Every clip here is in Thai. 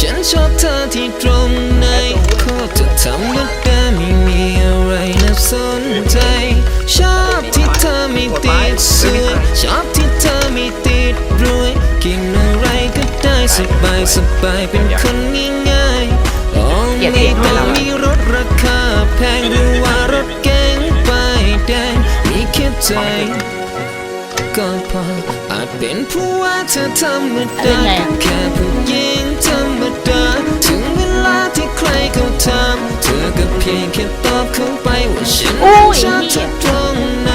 ฉันชอบเธอที่ตรงไหนก็จะทำก็ได้ไม่มีอะไรน่าสนใจชอบที่เธอไม่ติดสวยชอบที่เธอไม่ติดรวยกินอะไรก็ได้สบายสบายเป็นคนง่ายๆของนี้ต้องมีรถราคาแพงหรือว่ารถแกงไป้แดงมีแค่ใจก็พออาจเป็นผู้ว่าเธอทำไม่ได้แค่ผู้หญิงทำ พียงแค่ตอบเขาไปว่าฉันนั้นชอบเธอตรงไหน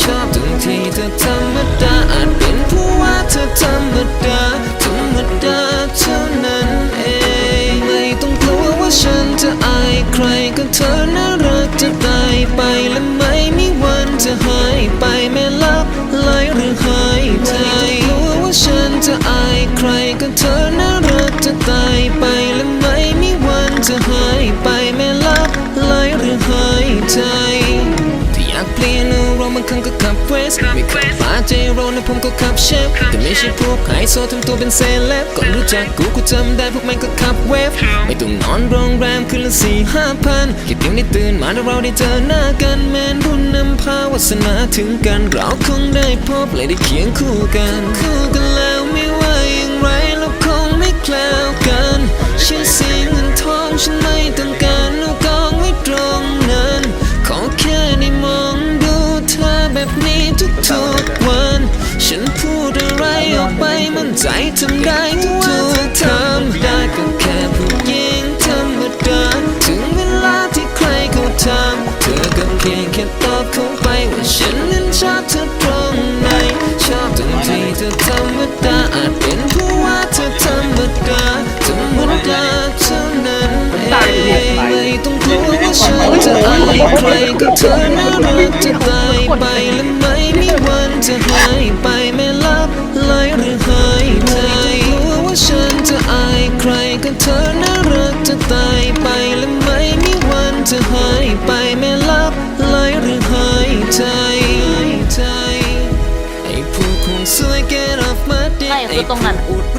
ชอบตรงที่เธอธรรมดาอาจเป็นเพราะว่าเธอธรรมดาธรรมดาเท่านั้นเองไม่ต้องกลัวว่าฉันจะอายใครก็เธอน่า ครั้งก็ขับเวสไม่ขับฟ้าใจร้อนนะผมก็ขับเชฟแต่ไม่ใช่พวกไฮโซทำตัวเป็นเซเลบก่อนรู้จักกูกูจำได้พวกมันก็ขับเวฟไม่ต้องนอนโรงแรมคืนละสี่ห้าพันแค่เดียวได้ตื่นมาแล้วเราได้เจอหน้ากันแมนบุญนำพาวาสนาถึงกันเราคงได้พบและได้เคียงคู่กัน ทุกๆวัน ฉันพูดอะไรออกไปมั่นใจทำได้ทุกๆทำได้ก็แค่ผู้หญิงธรรมดาถึงเวลาที่ใครเขาถามเธอก็เพียงแค่ตอบเขาไปว่าฉันนั้นชอบเธอตรงไหนชอบตรงที่เธอธรรมดาอาจเป็นเพราะว่าเธอธรรมดาธรรมดาเท่านั้นเองไม่ต้องกลัวว่าฉันจะอายใครก็เธอน่ารักจะ อ้ตรงนั้นอูด